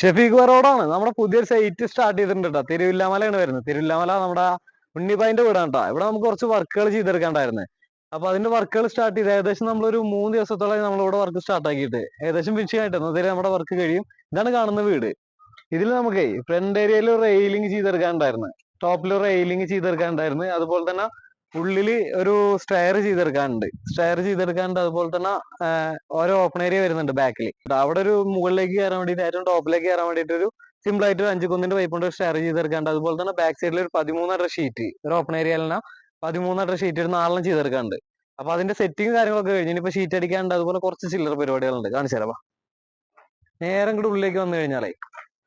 ഷെഫീഖ് റോഡാണ്. നമ്മുടെ പുതിയൊരു സൈറ്റ് സ്റ്റാർട്ട് ചെയ്തിട്ടുണ്ട് കേട്ടോ തിരുവില്ലാമലയാണ് വരുന്നത്. തിരുവില്ലാമല നമ്മുടെ ഉണ്ണിബായിന്റെ വീടാണ് കേട്ടോ ഇവിടെ നമുക്ക് കുറച്ച് വർക്കുകൾ ചെയ്തെടുക്കാണ്ടായിരുന്നു അപ്പൊ അതിന്റെ വർക്കുകൾ സ്റ്റാർട്ട് ചെയ്ത് ഏകദേശം നമ്മളൊരു മൂന്ന് ദിവസത്തോളം നമ്മളിവിടെ വർക്ക് സ്റ്റാർട്ട് ആക്കിയിട്ട്. ഏകദേശം ഫിനിഷിംഗ് ആയിട്ട്. എന്നതിൽ നമ്മുടെ വർക്ക് കഴിയും. ഇതാണ് കാണുന്ന വീട്. ഇതിൽ നമുക്ക് ഫ്രണ്ട് ഏരിയയിൽ റെയിലിംഗ് ചെയ്തെടുക്കാനുണ്ടായിരുന്നു. ടോപ്പിൽ റെയിലിംഗ് ചെയ്തെടുക്കാനുണ്ടായിരുന്നു. അതുപോലെ തന്നെ ഉള്ളിൽ ഒരു സ്റ്റെയർ ചെയ്തെടുക്കാനുണ്ട്. സ്റ്റെയർ ചെയ്തെടുക്കാനുണ്ട് അതുപോലെ തന്നെ ഓരോ ഓപ്പൺ ഏരിയ വരുന്നുണ്ട് ബാക്കിൽ അവിടെ ഒരു മുകളിലേക്ക് കയറാൻ വേണ്ടിയിട്ട് ഏറ്റവും ടോപ്പിലേക്ക് കയറാൻ വേണ്ടിയിട്ട് ഒരു സിമ്പിൾ ആയിട്ട് ഒരു അഞ്ച് കുന്നിന്റെ പൈപ്പ് കൊണ്ട് സ്റ്റെയർ ചെയ്തെടുക്കാനുണ്ട് അതുപോലെ തന്നെ ബാക്ക് സൈഡിൽ ഒരു പതിമൂന്നര ഷീറ്റ് ഒരു ഓപ്പൺ ഏരിയ തന്നെ പതിമൂന്നര ഷീറ്റ് ഒരു നാലെണ്ണം ചെയ്തെടുക്കാനുണ്ട്. അപ്പൊ അതിന്റെ സെറ്റിംഗ് കാര്യങ്ങളൊക്കെ കഴിഞ്ഞു ഇനിയിപ്പോ ഷീറ്റ് അടിക്കാനുണ്ട് അതുപോലെ കുറച്ച് ചില്ലർ പരിപാടികളുണ്ട്. കാണിച്ചു തരാം. നേരെ ഇങ്ങോട്ട് ഉള്ളിലേക്ക് വന്നു കഴിഞ്ഞാലേ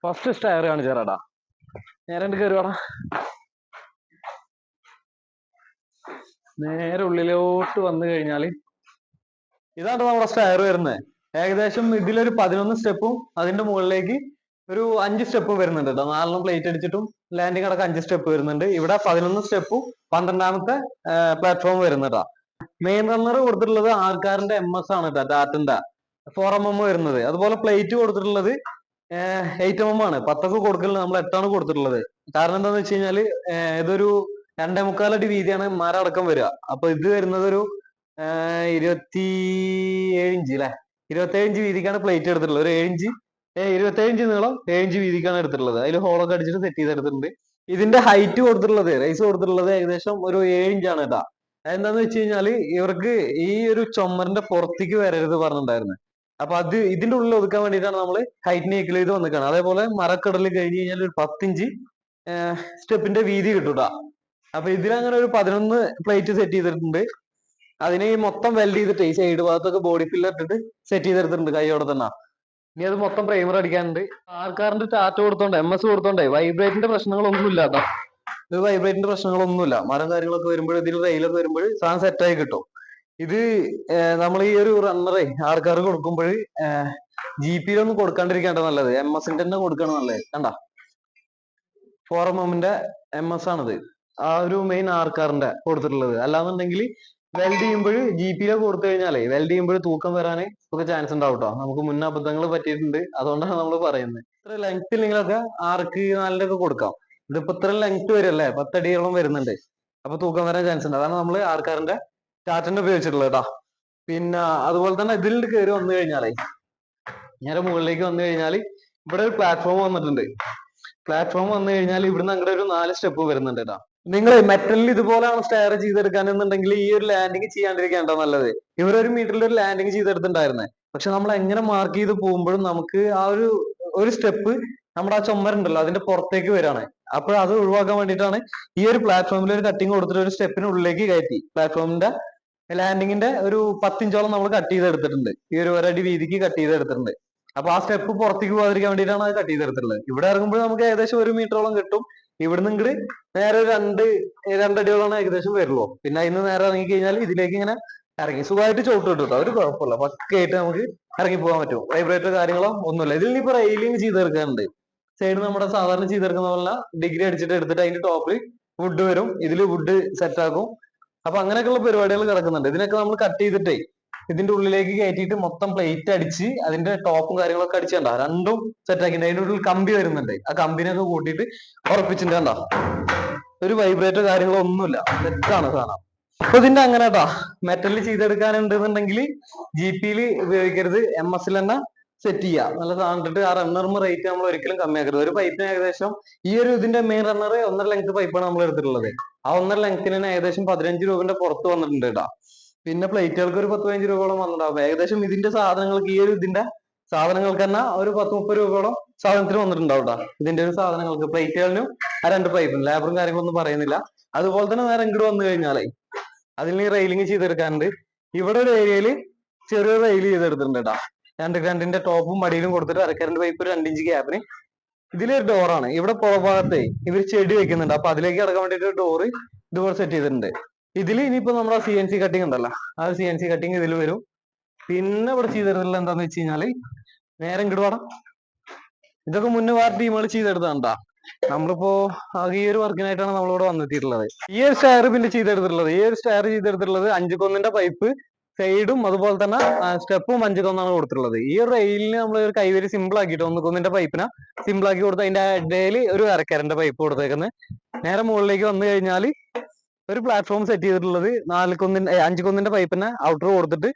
ഫസ്റ്റ് സ്റ്റെയർ കാണിച്ചു നേരെ ഇങ്ങോട്ട് കയറുവാടാ നേരെ ഉള്ളിലോട്ട് വന്നു കഴിഞ്ഞാൽ ഇതാണ് നമ്മുടെ സ്റ്റയർ വരുന്നത് ഏകദേശം ഇതിലൊരു പതിനൊന്ന് സ്റ്റെപ്പും അതിന്റെ മുകളിലേക്ക് ഒരു അഞ്ച് സ്റ്റെപ്പ് വരുന്നുണ്ട് കേട്ടോ നാലെണ്ണം പ്ലേറ്റ് അടിച്ചിട്ടും ലാൻഡിംഗ് അടക്കം അഞ്ച് സ്റ്റെപ്പ് വരുന്നുണ്ട്. ഇവിടെ പതിനൊന്ന് സ്റ്റെപ്പും പന്ത്രണ്ടാമത്തെ പ്ലാറ്റ്ഫോം വരുന്നുണ്ടാ മെയിൻ റണ്ണർ കൊടുത്തിട്ടുള്ളത് ആൾക്കാരിന്റെ എം എസ് ആണ് കേട്ടോ ഡാറ്റിന്റെ ഫോർ എം എം വരുന്നത്. അതുപോലെ പ്ലേറ്റ് കൊടുത്തിട്ടുള്ളത് എയ്റ്റ് എം എം ആണ്. പത്തൊക്കെ കൊടുക്കുന്നത് നമ്മൾ എട്ടാണ് കൊടുത്തിട്ടുള്ളത്. കാരണം എന്താണെന്ന് വെച്ച് കഴിഞ്ഞാൽ ഇതൊരു രണ്ടേ മുക്കാലടി വീതിയാണ് മര അടക്കം വരിക. അപ്പൊ ഇത് വരുന്നത് ഒരു ഇരുപത്തി ഏഴ് ഇഞ്ച് അല്ലെ ഇരുപത്തി ഇഞ്ച് വീതിക്കാണ് പ്ലേറ്റ് എടുത്തിട്ടുള്ളത്. ഒരു ഏഴ് ഇഞ്ച് ഇരുപത്തി ഇഞ്ച് നീളം ഏഴ് ഇഞ്ച് വീതിക്കാണ് എടുത്തിട്ടുള്ളത്. അതിൽ ഹോളൊക്കെ അടിച്ചിട്ട് സെറ്റ് ചെയ്ത് ചെയ്തെടുത്തിട്ടുണ്ട് ഇതിന്റെ ഹൈറ്റ് കൊടുത്തിട്ടുള്ളത് റൈസ് കൊടുത്തിട്ടുള്ളത് ഏകദേശം ഒരു ഏഴ് ഇഞ്ചാണ് കേട്ടാ എന്താന്ന് വെച്ച് കഴിഞ്ഞാൽ ഇവർക്ക് ഈ ഒരു ചുമരിന്റെ പുറത്തേക്ക് വരരുത് പറഞ്ഞിട്ടുണ്ടായിരുന്നു. അപ്പൊ അത് ഇതിന്റെ ഉള്ളിൽ ഒതുക്കാൻ വേണ്ടിയിട്ടാണ് നമ്മൾ ഹൈറ്റ് ഈക്വൽ ചെയ്ത് വന്നിക്കാണ് അതേപോലെ മരക്കടലിൽ കഴിഞ്ഞ് കഴിഞ്ഞാൽ ഒരു പത്തിഞ്ച് സ്റ്റെപ്പിന്റെ വീതി കിട്ടൂട്ടാ അപ്പൊ ഇതിലങ്ങനെ ഒരു പതിനൊന്ന് പ്ലേറ്റ് സെറ്റ് ചെയ്തിട്ടുണ്ട്. അതിനെ ഈ മൊത്തം വെൽഡ് ചെയ്തിട്ട് ഈ സൈഡ് ഭാഗത്തൊക്കെ ബോഡി ഫില്ലർ ഇട്ടിട്ട് സെറ്റ് ചെയ്തെടുത്തിട്ടുണ്ട് കൈയോടെ തന്നെ. ഇനി അത് മൊത്തം പ്രൈമർ അടിക്കാനുണ്ട്. ആൾക്കാരുടെ ടാറ്റ കൊടുത്തോണ്ട് എം എസ് കൊടുത്തോണ്ടേ വൈബ്രേറ്റിന്റെ പ്രശ്നങ്ങളൊന്നും ഇല്ല കേട്ടോ. ഇത് വൈബ്രേറ്റിന്റെ പ്രശ്നങ്ങളൊന്നുമില്ല. മരം കാര്യങ്ങളൊക്കെ വരുമ്പോൾ ഇതിൽ റെയിലൊക്കെ വരുമ്പോൾ സാധനം സെറ്റ് ആയി കിട്ടും. ഇത് നമ്മൾ ഈ ഒരു റണ്ണറെ ആൾക്കാർ കൊടുക്കുമ്പോൾ ജി പിയിലൊന്നും കൊടുക്കാണ്ടിരിക്കേണ്ട നല്ലത്. എം എസിന്റെ തന്നെ കൊടുക്കണം നല്ലത്. കണ്ട? ഫോർ എം എമ്മിന്റെ എം എസ് ആണിത്. ആ ഒരു മെയിൻ ആർക്കാറിന്റെ കൊടുത്തിട്ടുള്ളത്. അല്ലാന്നുണ്ടെങ്കിൽ വെൽഡ് ചെയ്യുമ്പോൾ ജി പിയിലെ കൊടുത്തു കഴിഞ്ഞാലേ വെൽഡ് ചെയ്യുമ്പോൾ തൂക്കം വരാൻ ഒക്കെ ചാൻസ് ഉണ്ടാവും കേട്ടോ നമുക്ക് മുൻ അബദ്ധങ്ങൾ പറ്റിയിട്ടുണ്ട്. അതുകൊണ്ടാണ് നമ്മൾ പറയുന്നത്. ഇത്ര ലെങ്ത്തിൽ നിങ്ങളൊക്കെ ആർക്ക് നാലിന്റെ കൊടുക്കാം. ഇതിപ്പോ ഇത്ര ലെങ്ത് വരല്ലേ പത്തടിയോളം വരുന്നുണ്ട്. അപ്പൊ തൂക്കം വരാൻ ചാൻസ് ഉണ്ട്. അതാണ് നമ്മൾ ആർക്കാറിന്റെ ടാറ്റന്റെ ഉപയോഗിച്ചിട്ടുള്ളത് കേട്ടോ പിന്നെ അതുപോലെ തന്നെ ഇതിൽ കയറി വന്നു കഴിഞ്ഞാലേ നേരെ മുകളിലേക്ക് വന്നു കഴിഞ്ഞാൽ ഇവിടെ ഒരു പ്ലാറ്റ്ഫോം വന്നിട്ടുണ്ട്. പ്ലാറ്റ്ഫോം വന്നു കഴിഞ്ഞാൽ ഇവിടുന്ന് അങ്ങോട്ട് ഒരു നാല് സ്റ്റെപ്പ് വരുന്നുണ്ട് കേട്ടോ നിങ്ങൾ മെറ്റലിൽ ഇതുപോലെയാണ് സ്റ്റെയർ ചെയ്തെടുക്കാനെന്നുണ്ടെങ്കിൽ ഈ ഒരു ലാൻഡിങ് ചെയ്യാണ്ടിരിക്കേണ്ട നല്ലത്. ഇവരൊരു മീറ്ററിൽ ഒരു ലാൻഡിങ് ചെയ്തെടുത്തിട്ടുണ്ടായിരുന്നേ പക്ഷെ നമ്മൾ എങ്ങനെ മാർക്ക് ചെയ്ത് പോകുമ്പോഴും നമുക്ക് ആ ഒരു ഒരു സ്റ്റെപ്പ് നമ്മുടെ ആ ചുമരുണ്ടല്ലോ അതിന്റെ പുറത്തേക്ക് വരാണ് അപ്പോൾ അത് ഒഴിവാക്കാൻ വേണ്ടിയിട്ടാണ് ഈ ഒരു പ്ലാറ്റ്ഫോമിൽ ഒരു കട്ടിങ് കൊടുത്തിട്ട് ഒരു സ്റ്റെപ്പിന് ഉള്ളിലേക്ക് കയറ്റി പ്ലാറ്റ്ഫോമിന്റെ ലാൻഡിങ്ങിന്റെ ഒരു പത്തിഞ്ചോളം നമ്മൾ കട്ട് ചെയ്തെടുത്തിട്ടുണ്ട്. ഈ ഒരു ഒരടി വീതിക്ക് കട്ട് ചെയ്തെടുത്തിട്ടുണ്ട്. അപ്പൊ ആ സ്റ്റെപ്പ് പുറത്തേക്ക് പോകാതിരിക്കാൻ വേണ്ടിയിട്ടാണ് അത് കട്ട് ചെയ്തെടുത്തിട്ടുള്ളത്. ഇവിടെ ഇറങ്ങുമ്പോൾ നമുക്ക് ഏകദേശം ഒരു മീറ്ററോളം കിട്ടും. ഇവിടുന്ന് ഇങ്ങോട്ട് നേരെ രണ്ട് രണ്ടടിയോളാണ് ഏകദേശം വരുള്ളൂ. പിന്നെ അതിന് നേരെ ഇറങ്ങി കഴിഞ്ഞാൽ ഇതിലേക്ക് ഇങ്ങനെ ഇറങ്ങി. സുഖമായിട്ട് ചോട്ട് കേട്ടോ. ഒരു കുഴപ്പമില്ല. പക്കയായിട്ട് നമുക്ക് ഇറങ്ങി പോകാൻ പറ്റും. വൈബ്രേറ്റർ കാര്യങ്ങളോ ഒന്നുമില്ല. ഇതിൽ ഇനിയിപ്പോ റെയിലിംഗ് ചെയ്തെടുക്കാനുണ്ട്. സൈഡ് നമ്മുടെ സാധാരണ ചെയ്തെടുക്കുന്ന പോലെ ഡിഗ്രി അടിച്ചിട്ട് എടുത്തിട്ട് അതിന്റെ ടോപ്പിൽ വുഡ് വരും. ഇതിൽ വുഡ് സെറ്റ് ആക്കും. അപ്പൊ അങ്ങനെയൊക്കെയുള്ള പരിപാടികൾ കിടക്കുന്നുണ്ട് ഇതിനൊക്കെ നമ്മൾ കട്ട് ചെയ്തിട്ടേ ഇതിന്റെ ഉള്ളിലേക്ക് കയറ്റിയിട്ട് മൊത്തം പ്ലേറ്റ് അടിച്ച് അതിന്റെ ടോപ്പും കാര്യങ്ങളൊക്കെ അടിച്ചണ്ട രണ്ടും സെറ്റ് ആക്കി അതിന്റെ ഉള്ളിൽ കമ്പി വരുന്നുണ്ട്. ആ കമ്പിനൊക്കെ കൂട്ടിയിട്ട് ഉറപ്പിച്ചിട്ടുണ്ട് ഒരു വൈബ്രേറ്റർ കാര്യങ്ങളോ ഒന്നുമില്ല. സെറ്റാണ് സാധനം. അപ്പൊ ഇതിന്റെ അങ്ങനെ കേട്ടോ. മെറ്റലിൽ ചെയ്തെടുക്കാനുണ്ടെന്നുണ്ടെങ്കിൽ ജി പിയിൽ ഉപയോഗിക്കരുത്. എം എസിൽ തന്നെ സെറ്റ് ചെയ്യാം. നല്ല സാധനം ആ റണ്ണറും റേറ്റ് നമ്മൾ ഒരിക്കലും കമ്മിയാക്കരുത്. ഒരു പൈപ്പിന് ഏകദേശം ഈ ഒരു ഇതിന്റെ മെയിൻ റണ്ണർ ഒന്നര ലെങ്ത് പൈപ്പാണ് നമ്മൾ എടുത്തിട്ടുള്ളത്. ആ ഒന്നര ലെങ്ത്തിന് തന്നെ ഏകദേശം പതിനഞ്ച് രൂപന്റെ പുറത്ത് വന്നിട്ടുണ്ട് കേട്ടോ. പിന്നെ പ്ലേറ്റുകൾക്ക് ഒരു പത്ത് പതിനഞ്ച് രൂപയോളം വന്നിട്ടുണ്ടാവും. ഏകദേശം ഇതിന്റെ സാധനങ്ങൾക്ക് ഈ ഒരു ഇതിന്റെ സാധനങ്ങൾക്ക് തന്നെ ഒരു പത്ത് മുപ്പത് രൂപയോളം സാധനത്തിന് വന്നിട്ടുണ്ടാവും ട്ടോ. ഇതിന്റെ ഒരു സാധനങ്ങൾക്ക് പ്ലേറ്റുകളിനും ആ രണ്ട് പൈപ്പും ലേബറും കാര്യങ്ങളൊന്നും പറയുന്നില്ല. അതുപോലെ തന്നെ നേരെ ഇങ്ങോട്ട് വന്നു കഴിഞ്ഞാലേ അതിൽ റെയിലിംഗ് ചെയ്തെടുക്കാനുണ്ട്. ഇവിടെ ഒരു ഏരിയയിൽ ചെറിയൊരു റെയിൽ ചെയ്തെടുത്തിട്ടുണ്ട് കേട്ടോ രണ്ട് രണ്ടിന്റെ ടോപ്പും മടിയിലും കൊടുത്തിട്ട് അരക്കരണ്ട് പൈപ്പ് ഒരു രണ്ട് ഇഞ്ച് ഗ്യാപ്പിന് ഇതിലൊരു ഡോറാണ് ഇവിടെ പുറഭാഗത്തെ ഇവർ ചെടി വെക്കുന്നുണ്ട്. അപ്പൊ അതിലേക്ക് കടക്കാൻ വേണ്ടിട്ട് ഡോറ് ഇതുപോലെ സെറ്റ് ചെയ്തിട്ടുണ്ട്. ഇതിൽ ഇനിയിപ്പോ നമ്മുടെ സി എൻ സി കട്ടിങ് ഉണ്ടല്ലോ. ആ സി എൻ സി കട്ടിങ് ഇതിൽ വരും. പിന്നെ ഇവിടെ ചെയ്തിട്ടുള്ളത് എന്താന്ന് വെച്ച് കഴിഞ്ഞാൽ നേരെ വേണം ഇതൊക്കെ മുന്നേ വേറെ ടീമുകൾ ചെയ്തെടുത്താണ്ടാ നമ്മളിപ്പോ ഈ ഒരു വർക്കിനായിട്ടാണ് നമ്മളിവിടെ വന്നെത്തിയിട്ടുള്ളത്. ഈ ഒരു സ്റ്റയർ പിന്നെ ചെയ്തെടുത്തിട്ടുള്ളത്. ഈ ഒരു സ്റ്റയർ ചെയ്തെടുത്തിട്ടുള്ളത് അഞ്ചുകൊന്നിന്റെ പൈപ്പ് സൈഡും അതുപോലെ തന്നെ സ്റ്റെപ്പും അഞ്ചു കൊന്നാണ് കൊടുത്തിട്ടുള്ളത്. ഈ ഒരു റെയിലിന് നമ്മൾ ഒരു കൈവരി സിമ്പിൾ ആക്കിയിട്ട് ഒന്ന് കൊന്നിന്റെ പൈപ്പിനെ സിമ്പിൾ ആക്കി കൊടുത്ത് അതിന്റെ ഇടയിൽ ഒരു അരക്കരന്റെ പൈപ്പ് കൊടുത്തേക്കുന്നത് നേരെ മുകളിലേക്ക് വന്നു കഴിഞ്ഞാൽ ഒരു പ്ലാറ്റ്ഫോം സെറ്റ് ചെയ്തിട്ടുള്ളത് നാല് അഞ്ചുകൊന്നിന്റെ പൈപ്പിനെ ഔട്ടർ കൊടുത്തിട്ട്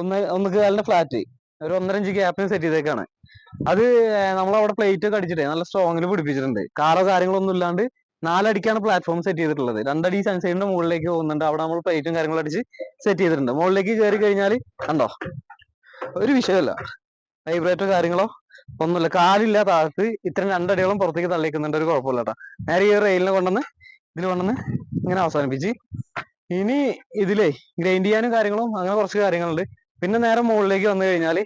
ഒന്ന് ഒന്ന് കാലിന്റെ ഫ്ലാറ്റ് ഒരു ഒന്നര ഇഞ്ച് ഗ്യാപ്പിന് സെറ്റ് ചെയ്തേക്കാണ്. അത് നമ്മളവിടെ പ്ലേറ്റ് ഒക്കെ അടിച്ചിട്ടേ നല്ല സ്ട്രോങ്ങിൽ പിടിപ്പിച്ചിട്ടുണ്ട്. കാറോ കാര്യങ്ങളൊന്നും ഇല്ലാണ്ട് നാലടിക്കാണ് പ്ലാറ്റ്ഫോം സെറ്റ് ചെയ്തിട്ടുള്ളത്. രണ്ടടി സൺസൈഡിന്റെ മുകളിലേക്ക് പോകുന്നുണ്ട്. അവിടെ നമ്മൾ പ്ലേറ്റും കാര്യങ്ങളും അടിച്ച് സെറ്റ് ചെയ്തിട്ടുണ്ട്. മുകളിലേക്ക് കയറി കഴിഞ്ഞാൽ കണ്ടോ? ഒരു വിഷയമല്ല. വൈബ്രേറ്റർ കാര്യങ്ങളോ ഒന്നുമില്ല. കാലില്ല താഴത്ത് ഇത്രയും രണ്ടടിയോളം പുറത്തേക്ക് തള്ളിക്കുന്നുണ്ട് ഒരു കുഴപ്പമില്ല കേട്ടോ. നേരെ ഈ റെയിലിനെ കൊണ്ടുവന്ന് ഇതിൽ കൊണ്ടുവന്ന് ഇങ്ങനെ അവസാനിപ്പിച്ച്. ഇനി ഇതിലേ ഗ്രൈൻഡ് ചെയ്യാനും കാര്യങ്ങളും അങ്ങനെ കുറച്ച് കാര്യങ്ങളുണ്ട്. പിന്നെ നേരെ മുകളിലേക്ക് വന്നു കഴിഞ്ഞാൽ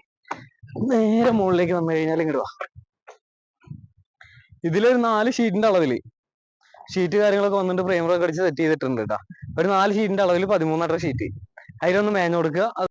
നേരെ മുകളിലേക്ക് വന്നു കഴിഞ്ഞാൽ ഇങ്ങോട്ട് വാ. ഇതിലൊരു നാല് ഷീറ്റിന്റെ അളവിൽ ഷീറ്റ് കാര്യങ്ങളൊക്കെ വന്നിട്ട് ഫ്രെയിമറൊക്കെ അടിച്ച് സെറ്റ് ചെയ്തിട്ടുണ്ട് കേട്ടോ ഒരു നാല് ഷീറ്റിന്റെ അളവിൽ പതിമൂന്നര ഷീറ്റ് അതിലൊന്ന് മേഞ്ഞു കൊടുക്കുക